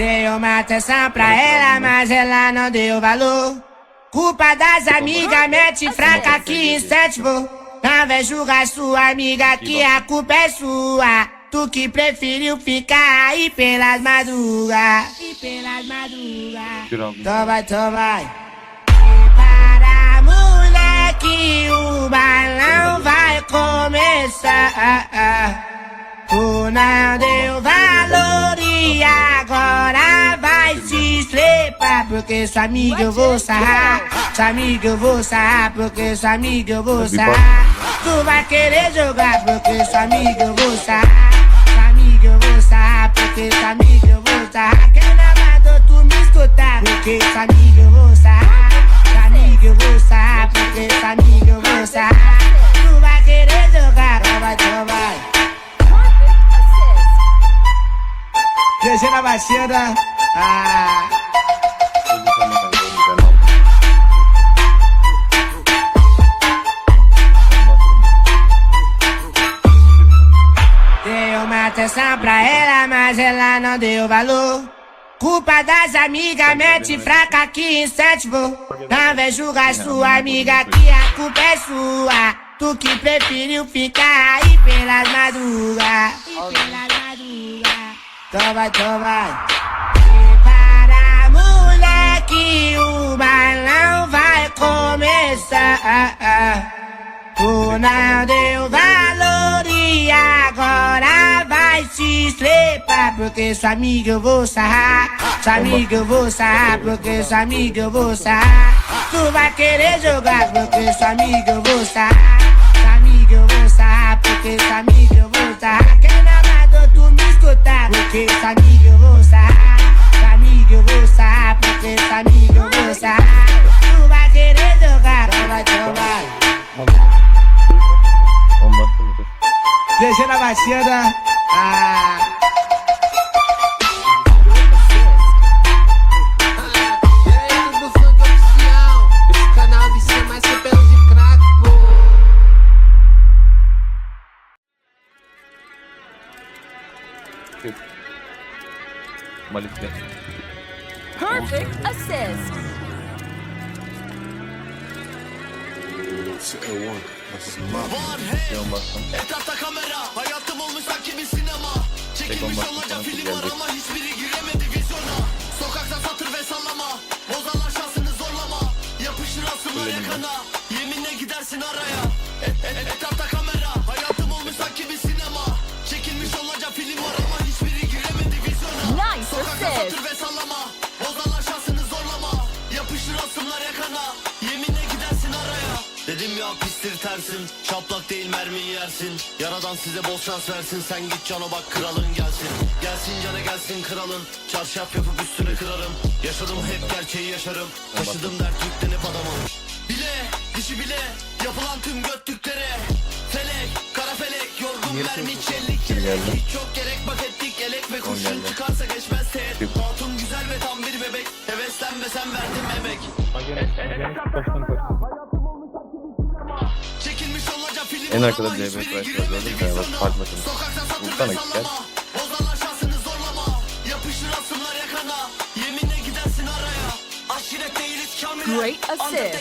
Dei uma atenção pra ela, mas ela não deu valor. Culpa das amigas, mete fraca aqui em sétimo. Não vem julgar sua amiga que a culpa é sua. Tu que preferiu ficar aí pelas madrugas. E pelas madrugas. Então vai, então vai. Prepara, moleque, o balão vai começar. Tu não Porque sua amiga eu vou sarrar. Sua amiga eu vou sarrar. Porque sua amiga eu vou sarrar. Tu vai querer jogar. Porque sua amiga eu vou sarrar. Sua amiga eu vou sarrar. Porque sua amiga eu vou sarrar. Quem mandou tu me escutar? Porque sua amiga eu vou sarrar. Sua amiga eu vou sarrar. Porque sua amiga eu vou sarrar. Tu vai querer jogar. Vai, vai. GG na baixada. Ah. Atenção pra ela, mas ela não deu valor. Culpa das amigas, mete fraca aqui em sétimo. Não vem julgar sua amiga que a culpa é sua. Tu que preferiu ficar aí pelas madrugas. E pelas madrugas. Então vai, então vai. Prepara, moleque, o balão vai começar. Tu não deu estrepar. Porque sua amiga eu vou sarrar. Sua amiga eu vou sarrar. Porque sua amiga eu vou sarrar. Tu vai querer jogar. Porque sua amiga eu vou sarrar. Sua amiga eu vou sarrar. Porque sua amiga eu vou sarrar. Quem não mandou tu me escutar? Porque sua amiga eu vou sarrar. Sua amiga eu vou sarrar. Porque sua amiga eu vou sarrar. Tu vai querer jogar. Então vai. GG na baixada. Ah. Malik'te. Perfect assist. Etrafta kamera, hayatım olmuş sanki bir sinema. Çekilmiş onlarca film var ama hiçbiri giremedi vizyona. Sokakta satır ve sallama, bozarlar şansını zorlama. Yapışır asımlar yakana, yeminle gidersin araya. E- e- Etrafta kamera, Satır ve sallama, bozarlar şansını zorlama. Yapışır asımlar yakana, yeminle gidersin araya. Dedim ya pistir tersin, şaplak değil mermiyi yersin. Yaradan size bol şans versin, sen git cana bak kralın gelsin. Gelsin cana gelsin kralın, çarşaf yapıp üstüne kırarım. Yaşadım hep gerçeği yaşarım, taşıdım dert yüklenip adamım Bile, dişi bile, yapılan tüm göttüklere Felek, kara felek, yorgun mermi çelik Kim çelik. Geldi? Hiç yok gerek elek ve kurşun çıkarsa geçmez teğet? Hatun güzel ve tam bir bebek, heveslenme sen verdim emek Çekilmiş onlarca film En arkada DB var, gördün mü? Bak, fark satır Vursana git gel. şansını zorlama. Yapışır asımlar yakana. Yeminle gidersin araya. Aşiret değiliz kamiler. Great assist.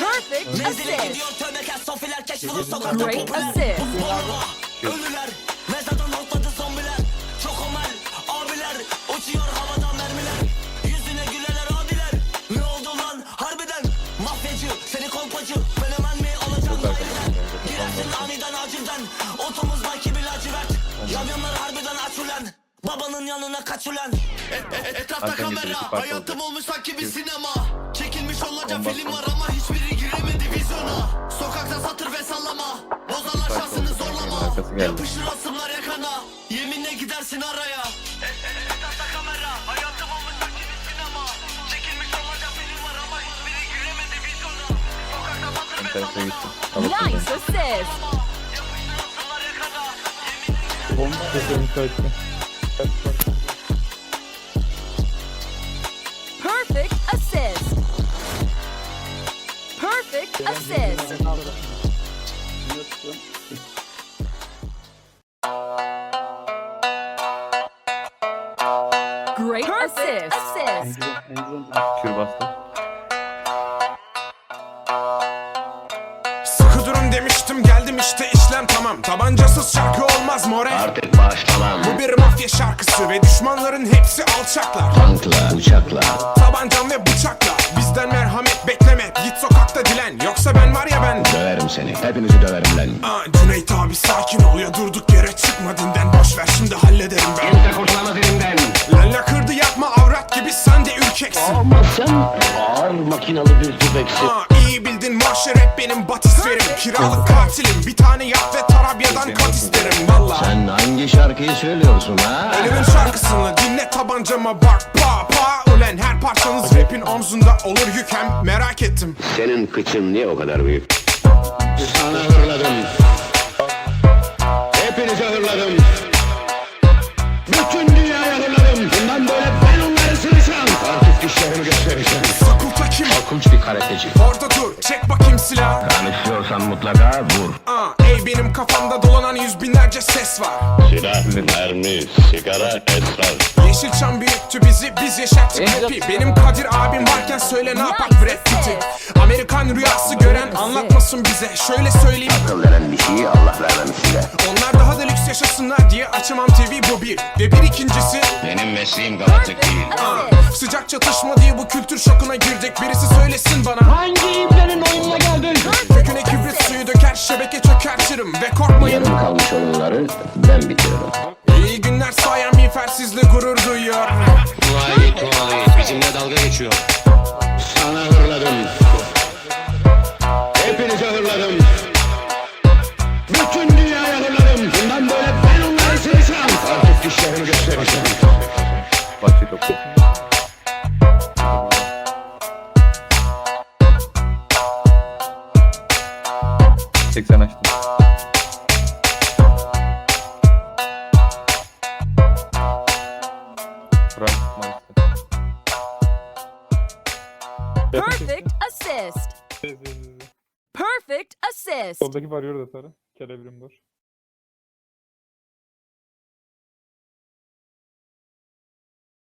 Perfect Menzile assist. Great assist. Ölüler. Harbiden aç ulan. Babanın yanına kaç ulan. E- e- etrafta Arkadan kamera. Hayatım olmuş sanki bir sinema. Çekilmiş onlarca Ondan film var sonra. ama hiçbiri giremedi vizyona. Sokakta satır ve sallama. Bozarlar şansını zorlama. Arkası geldi. Yapışır asımlar yakana. Yeminle gidersin araya. E- e- Etrafta kamera. Hayatım olmuş sanki bir sinema. Çekilmiş onlarca film var ama hiçbiri giremedi vizyona. Sokakta satır ve sallama. Nice assist. Yapışır asımlar yakana. Yeminle Perfect assist. Perfect assist. Great assist. Assist. Kür bastım. Demiştim geldim işte işlem tamam Tabancasız şarkı olmaz more Artık başlamam. Bu bir mafya şarkısı ve düşmanların hepsi alçaklar Tankla, uçakla. Tabancam ve bıçakla bizden merhamet bekleme Git sokakta dilen yoksa ben var ya ben Döverim seni. Hepinizi döverim lan. Aa, Cüneyt abi sakin ol ya durduk yere çıkma dinden Boş ver şimdi hallederim ben Kimse kurtulamaz elimden. Lalla kırdı yapma avrat gibi sen de ürkeksin Ama sen ağır makinalı bir tüfeksin. Aa, iyi bildin. Mahşer hep benim batisferim Kiralık katilim. Bir tane yap ve Tarabya'dan kat isterim. valla Sen hangi şarkıyı söylüyorsun ha? Ölümün şarkısını dinle tabancama bak. Pa pa. Ulen her parçanız rapin omzunda olur yük hem merak ettim. Senin kıçın niye o kadar büyük? Sana hırladım. Hepinize hırladım. Korkunç bir karateci. Orada dur çek bakayım silah Tanışıyorsan mutlaka vur. Aa, ey benim kafamda dolanan yüz binlerce ses var. Silah, mermi, sigara, esrar. Yeşilçam büyüttü bizi biz yaşattık rapi. Benim Kadir abim varken söyle ne yapak Brad Pitt'i. Amerikan rüyası gören anlatmasın bize. Şöyle söyleyeyim. Akıl veren bir yaşasınlar diye açamam TV bu bir Ve bir ikincisi Benim mesleğim galatık değil. Aa, sıcak çatışma diye bu kültür şokuna girdik Birisi söylesin bana Hangi ibnenin oyununa geldin? Köküne kibrit suyu döker şebeke çökertirim Ve korkmayın Yarım kalmış oyunları ben bitiririm. İyi günler sayan miğfersizle gurur duyuyor Vay vay bizimle dalga geçiyor. 80 açtım. Perfect assist. Perfect assist. Soldaki varıyor da Tara. Kelebrim dur.